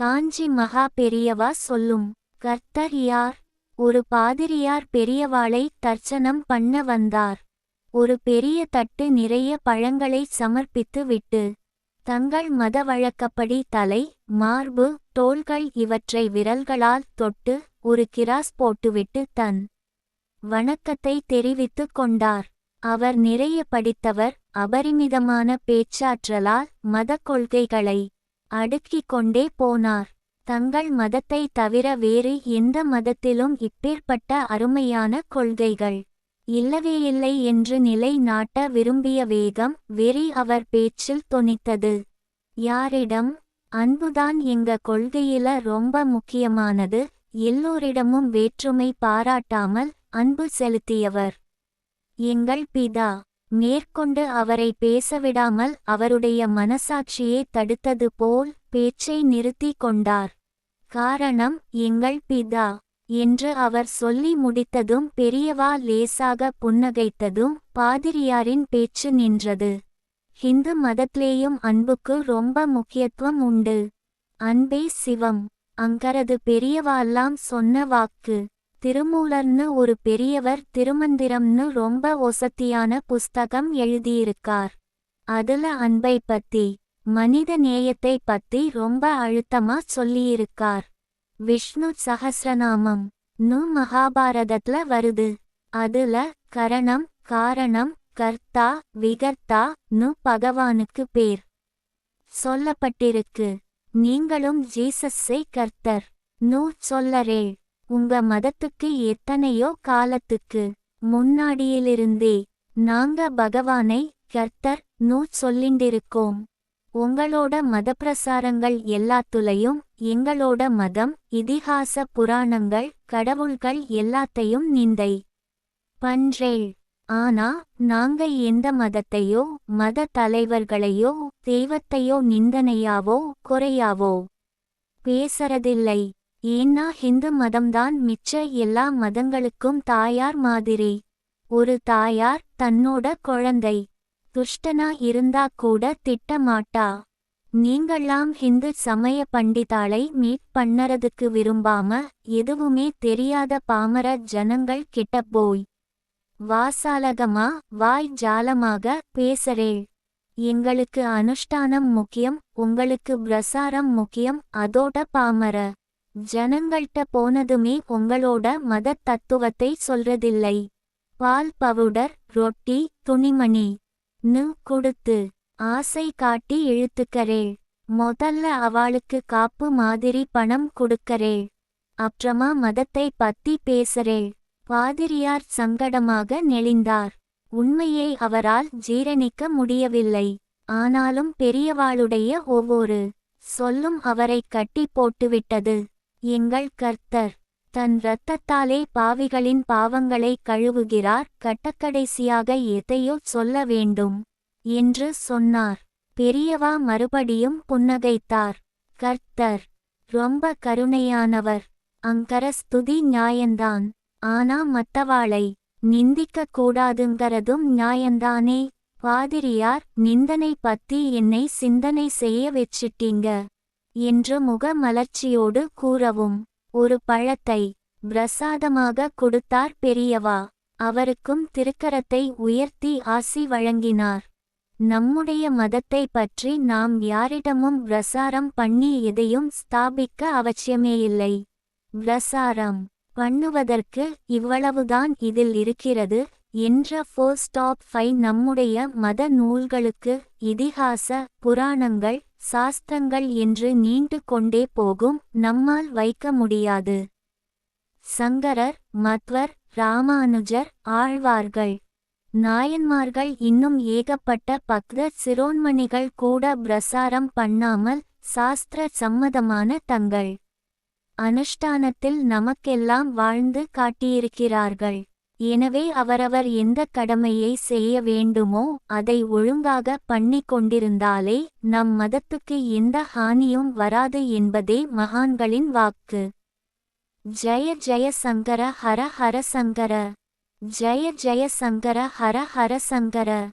காஞ்சி மகா பெரியவா சொல்லும் கர்த்தர் யார்? ஒரு பாதிரியார் பெரியவாளை தர்ச்சனம் பண்ண வந்தார். ஒரு பெரிய தட்டு நிறைய பழங்களை சமர்ப்பித்து விட்டு தங்கள் மத வழக்கப்படி தலை மார்பு தோள்கள் இவற்றை விரல்களால் தொட்டு ஒரு கிராஸ் போட்டுவிட்டு தன் வணக்கத்தை தெரிவித்துக் கொண்டார். அவர் நிறைய படித்தவர் அபரிமிதமான பேச்சாற்றலால் மதக் கொள்கைகளை அடுக்கிக் கொண்டே போனார். தங்கள் மதத்தை தவிர வேறு எந்த மதத்திலும் இப்பேற்பட்ட அருமையான கொள்கைகள் இல்லவேயில்லை என்று நிலை நாட்ட விரும்பிய வேகம் வெறி அவர் பேச்சில் தொனித்தது. யாரிடம்? அன்புதான் எங்க கொள்கையில ரொம்ப முக்கியமானது. எல்லோரிடமும் வேற்றுமை பாராட்டாமல் அன்பு செலுத்தியவர். எங்கள் பிதா. மேற்கொண்டு அவரை பேசவிடாமல் அவருடைய மனசாட்சியை தடுத்தது போல் பேச்சை நிறுத்திக் கொண்டார். காரணம் எங்கள் பிதா என்று அவர் சொல்லி முடித்ததும் பெரியவா லேசாக புன்னகைத்ததும் பாதிரியாரின் பேச்சு நின்றது. ஹிந்து மதத்திலேயும் அன்புக்கு ரொம்ப முக்கியத்துவம் உண்டு. அன்பே சிவம் அங்கரது பெரியவாலாம் சொன்ன வாக்கு. திருமூலர்னு ஒரு பெரியவர் திருமந்திரம்னு ரொம்ப ஒசத்தியான புஸ்தகம் எழுதியிருக்கார். அதுல அன்பை பத்தி மனித நேயத்தை பத்தி ரொம்ப அழுத்தமா சொல்லியிருக்கார். விஷ்ணு சஹஸ்ரநாமம் நு மகாபாரதத்துல வருது. அதுல கரணம் காரணம் கர்த்தா விகர்த்தா நு பகவானுக்கு பேர். சொல்லப்பட்டிருக்கு. நீங்களும் ஜீசஸ்ஸை கர்த்தர். நூ சொல்லரே. உங்க மதத்துக்கு எத்தனையோ காலத்துக்கு முன்னாடியிலிருந்தே நாங்க பகவானை கர்த்தர் நூ சொல்லிண்டிருக்கோம். உங்களோட மதப்பிரசாரங்கள் எல்லாத்துலையும் எங்களோட மதம் இதிகாச புராணங்கள் கடவுள்கள் எல்லாத்தையும் நிந்தை. பன்றேள். ஆனா நாங்க எந்த மதத்தையோ மத தலைவர்களையோ தெய்வத்தையோ நிந்தனையாவோ குறையாவோ பேசறதில்லை. ஏன்னா ஹிந்து மதம்தான் மிச்ச எல்லா மதங்களுக்கும் தாயார் மாதிரி. ஒரு தாயார் தன்னோட குழந்தை. துஷ்டனா இருந்தா கூட திட்டமாட்டா. நீங்கள்லாம் ஹிந்து சமய பண்டிதாளை மீட் பண்ணறதுக்கு விரும்பாம எதுவுமே தெரியாத பாமர ஜனங்கள் கிட்ட போய். வாசாலகமா வாய் ஜாலமாக பேசறேள். எங்களுக்கு அனுஷ்டானம் முக்கியம் உங்களுக்கு பிரசாரம் முக்கியம் அதோட பாமர. ஜனங்கள்ட்ட போனதுமே உங்களோட மத தத்துவத்தை சொல்றதில்லை. பால் பவுடர் ரொட்டி துணிமணி. நு கொடுத்து. ஆசை காட்டி இழுத்துக்கரே முதல்ல அவளுக்கு காப்பு மாதிரி பணம் கொடுக்கரே அப்புறமா மதத்தை பத்தி பேசறே. பாதிரியார் சங்கடமாக நெளிந்தார். உண்மையை அவரால் ஜீரணிக்க முடியவில்லை. ஆனாலும் பெரியவாளுடைய ஒவ்வொரு சொல்லும் அவரை கட்டி போட்டுவிட்டது. எங்கள் கர்த்தர் தன் இரத்தத்தாலே பாவிகளின் பாவங்களை கழுவுகிறார் கட்டக்கடைசியாக எதையோ சொல்ல வேண்டும் என்று சொன்னார். பெரியவா மறுபடியும் புன்னகைத்தார். கர்த்தர் ரொம்ப கருணையானவர். அங்கர ஸ்துதி நியாயந்தான். ஆனா மத்தவாளை நிந்திக்க கூடாதுங்கிறதும் நியாயந்தானே. பாதிரியார் நிந்தனை பத்தி என்னை சிந்தனை செய்ய வச்சிட்டீங்க. என்று முகமலர்ச்சியோடு கூறவும். ஒரு பழத்தை பிரசாதமாக கொடுத்தார் பெரியவா. அவருக்கும் திருக்கரத்தை உயர்த்தி ஆசி வழங்கினார். நம்முடைய மதத்தை பற்றி நாம் யாரிடமும் பிரசாரம் பண்ணி எதையும் ஸ்தாபிக்க அவசியமேயில்லை. பிரசாரம் பண்ணுவதற்கு இவ்வளவுதான் இதில் இருக்கிறது. என்ற ஃபோர் ஸ்டாப் ஃபை நம்முடைய மத நூல்களுக்கு இதிகாச புராணங்கள் சாஸ்திரங்கள் என்று நீண்டு கொண்டே போகும் நம்மால் வைக்க முடியாது. சங்கரர் மத்வர் ராமானுஜர் ஆழ்வார்கள். நாயன்மார்கள் இன்னும் ஏகப்பட்ட பக்த சிரோன்மணிகள் கூட பிரசாரம் பண்ணாமல் சாஸ்திர சம்மதமான தங்கள் அனுஷ்டானத்தில் நமக்கெல்லாம் வாழ்ந்து காட்டியிருக்கிறார்கள். எனவே அவரவர் எந்த கடமையை செய்ய வேண்டுமோ அதை ஒழுங்காக பண்ணிக் கொண்டிருந்தாலே நம் மதத்துக்கு எந்த ஹானியும் வராது என்பதே மகான்களின் வாக்கு. ஜய ஜய சங்கர ஹர ஹர சங்கர. ஜய ஜய சங்கர ஹர ஹர சங்கர.